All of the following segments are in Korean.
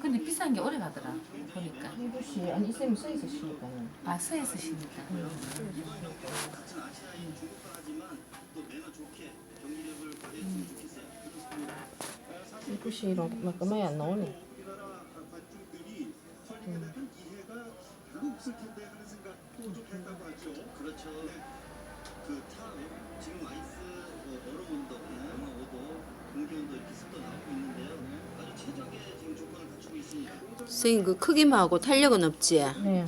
근데 비싼 게 오래 가더라. 보니까. 이것이 아니 있으면 써 있으시니까는. 아, 서에 쓰시니까. 이것이 이런 막그마이 안 나오네. 그렇죠. 그 차, 지금 아이스 뭐 얼음 온도, 영 하 5도, 공기 온도 이렇게 습도 나오고 있는데요. 아주 최적의 지금 조건을 갖추고 있습니다. 선생님 그 크기만 하고 탄력은 없지? 네.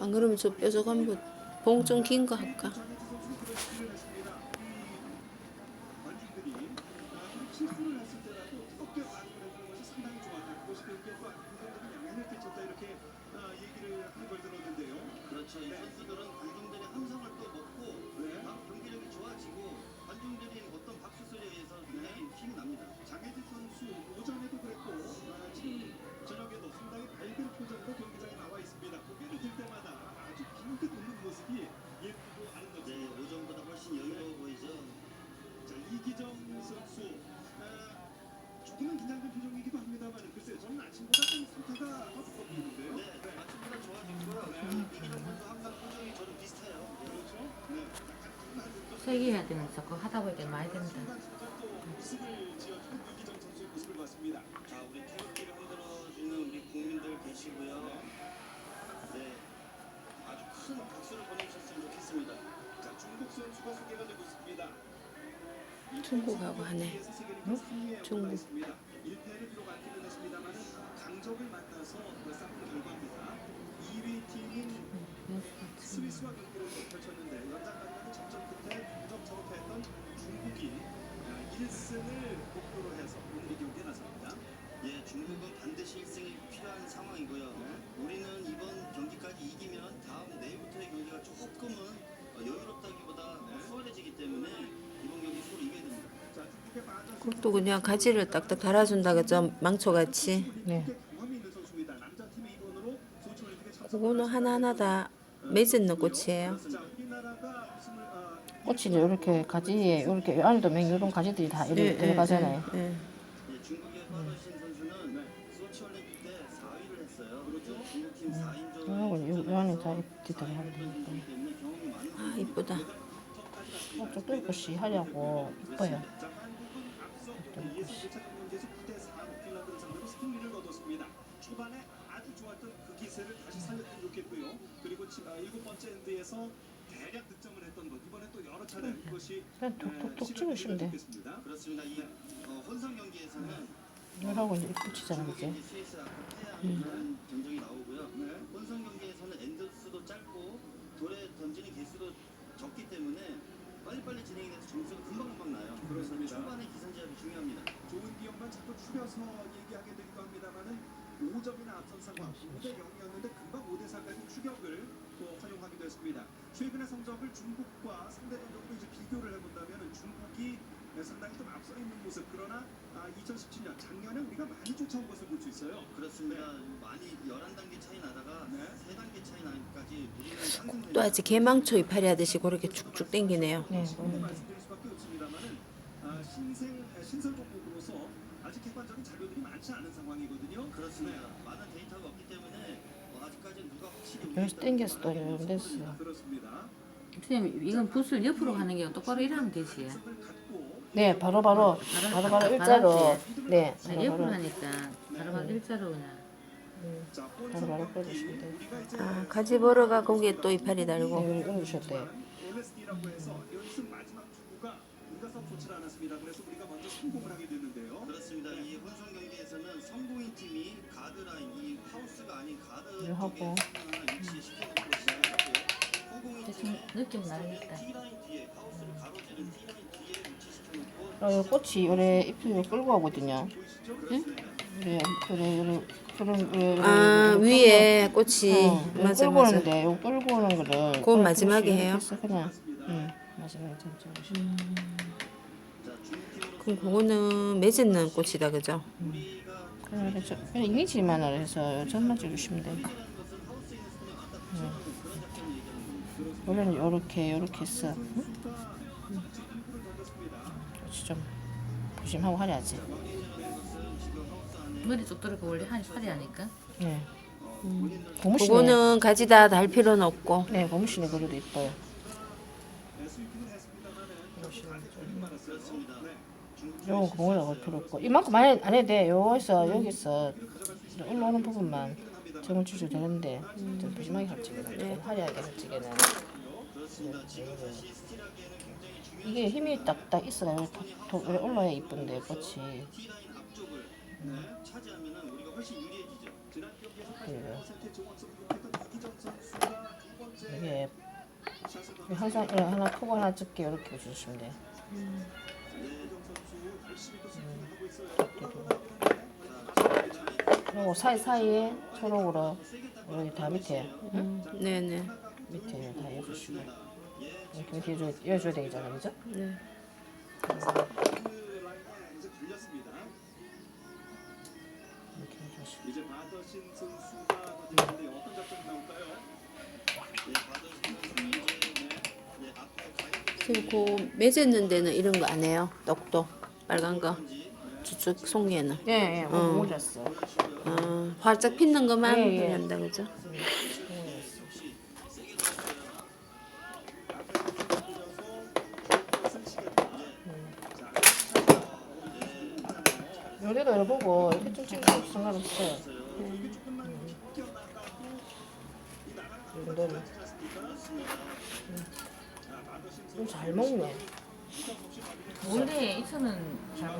안 그러면 저 뾰족 한번 봉 좀 긴 거 할까? 관중들이 아, 실수를 긴장된 표정이기도 합니다만 글쎄 저는 아침보다 좀 상태가 더 좋아 보이는데요. 네. 이기정 선수 항상 표정이 저랑 비슷해요. 그렇죠? 네. 약간 불안한 듯 세게 해야 되면서 그거 하다 보니까 많이 된다. 또 모습을 지어주는 이기정 선수의 모습을 봤습니다. 자, 우리 태극기를 흔들어주는 우리 국민들 계시고요. 네, 아주 큰 박수를 보내주셨으면 좋겠습니다. 자 중국 선수가 소개가 되고 있습니다. 중국하고 하네. 중국. 1패를 비록 안기는 했습니다만 강적을 만나서 그 싸운 결과입니다. 2위 팀인 스위스와 경기를 펼쳤는데 연장까지는 접전 끝에 동점 전패했던 중국이 1승을 목표로 해서 오늘 경기에 나섭니다. 예, 중국은 반드시 1승이 필요한 상황이고요. 우리는 이번 그것도 그냥 가지를 딱딱 달아준다 그죠? 망초같이. 네. 그거는 하나하나 다 맺은 꽃이에요. 아, 꽃이 이렇게 가지에 이렇게 안에도 맹 이런 가지들이 다 이렇게 들어가잖아요. 예. 예, 중국의 빠르신 선수는 소치 올림픽 때 4위를 했어요. 그렇죠? 중국팀 4인조 이거 요 안에 다 이렇게 들어가는 때문에 경험이 많은 아 이쁘다. 어, 저도 이것이 하려고 이뻐요. 일곱 번째 엔드에서 대략 득점을 했던 것 이번에 또 여러 차례 그것이 그냥 톡톡톡 찍으시면 돼. 좋겠습니다. 그렇습니다. 이 어, 혼성 경기에서는 이러고 이제 붙이잖아, 그지? 스위스 태양이라는 전적이 나오고요. 네. 혼성 경기에서는 엔드 수도 짧고 돌에 던지는 개수도 적기 때문에 빨리빨리 진행이 돼서 점수가 금방금방 나요. 그렇습니다. 초반에 기선제압이 중요합니다. 좋은 기억만 자꾸 추려서 얘기하게 되기도 합니다만은 5점이나 앞선 상황 5대 0이었는데 금방 5대 4까지 추격을 또 허용하기도 했습니다. 최근의 성적을 중국과 상대 전적으로 이제 비교를 해본다면 중국이 상당히 좀 앞서 있는 모습 그러나 아, 2017년 작년에 우리가 많이 쫓아온 것을 볼 수 있어요. 그렇습니다. 많이 11단계 차이 나다가 네. 3단계 차이 나기까지 우리는 상승 또 아직 개망초 이파리 하듯이 그렇게 쭉쭉 당기네요. 네. 근데 말씀드릴 수밖에 없습니다만은 아, 신생 신설 종목으로서 아직 객관적인 자료들이 많지 않은 상황이거든요. 그렇습니다. 많은 데이터가 없기 때문에 여기서 땡겼어, 또 이러면 됐어. 선생님, 이건 붓을 옆으로 가는 게 똑바로 일하면 되지. 네, 바로 바로 바로 바로 일자로. 네, 네, 바로 옆으로 바로. 하니까 바로 바로 일자로 그냥. 자, 바로 바로 빼주시면 돼요. 아 가지 보러가 거기에 또 이파리 달고. 네, 여기. MSD라고 않았습니다. 그래서 우리가 먼저 성공을 하게 됐는데요. 그렇습니다. 이 혼성 경기에서는 성공인 팀이 가드라인 이 하우스가 아닌 가드 네, 하고. 쪽에 하나 시작했고 후공인 대충 팀은 느낌 나겠다. T라인 뒤에 하우스를 가로지른 T라인 뒤에 위치시켜놓고 어, 요 꽃이 요래 잎을 끌고 오거든요. 응? 요래 요래 요래 그런 요래 요래 아 요래 위에 꽃이 어, 요 맞아 끌고 맞아. 오는데 요 끌고 오는 거를 그건 마지막에 해요? 그냥 응 마지막에 자 중국팀으로 그럼 그거는 맺은 꽃이다 그죠? 그래 저 그냥 이미지만으로 해서 전만 찍으시면 돼. 응. 원래는 요렇게 요렇게 했어. 응? 꽃이 좀 조심하고 하려야지. 머리 쪽 들어가 원래 한이 화려하니까. 네. 고무신에 그거는 가지다 달 필요는 없고. 네 고무신에 그래도 이뻐요. 고무가 필요 없고 이만큼 많이 안 해도 돼. 요거에서 여기서 올라오는 부분만 점을 주셔도 되는데 좀 부심하게 할지게는 좀 화려하게 할지게는 이게 힘이 딱딱 있어야 톡 올라야 이쁜데 꽃이 T라인 앞쪽을 네, 차지하면은 우리가 훨씬 유리해지죠. 지난 경기에서 그래요. 80%의 정확성을 기록했던 이기정 선수가 두 번째 이게 항상 하나 크고 하나 적게 이렇게 주시면 돼. 이기 정 선수 열심히 또 스윙을 하고 있어요. 그리고 사이 사이에 초록으로 여기 다 밑에 음, 네네. 밑에 다 해주시고 이렇게 밑에 해줘, 해줘야 되잖아, 그죠? 네. 그 이제 해주시고 바더신 선수가 던지는데 어떤 작전이 나올까요? 가야 그리고 맺었는 데는 이런 거 안 해요. 똑똑 빨간 거. 저쪽 송이에는. 예, 예, 어. 올렸어. 어, 활짝 핀는 것만 예, 예. 한다 그죠? 요리도 열어보고 이렇게 좀 찍어도 상관없어요. 이 정도는. 좀 잘 먹네. 원래 이천은 잘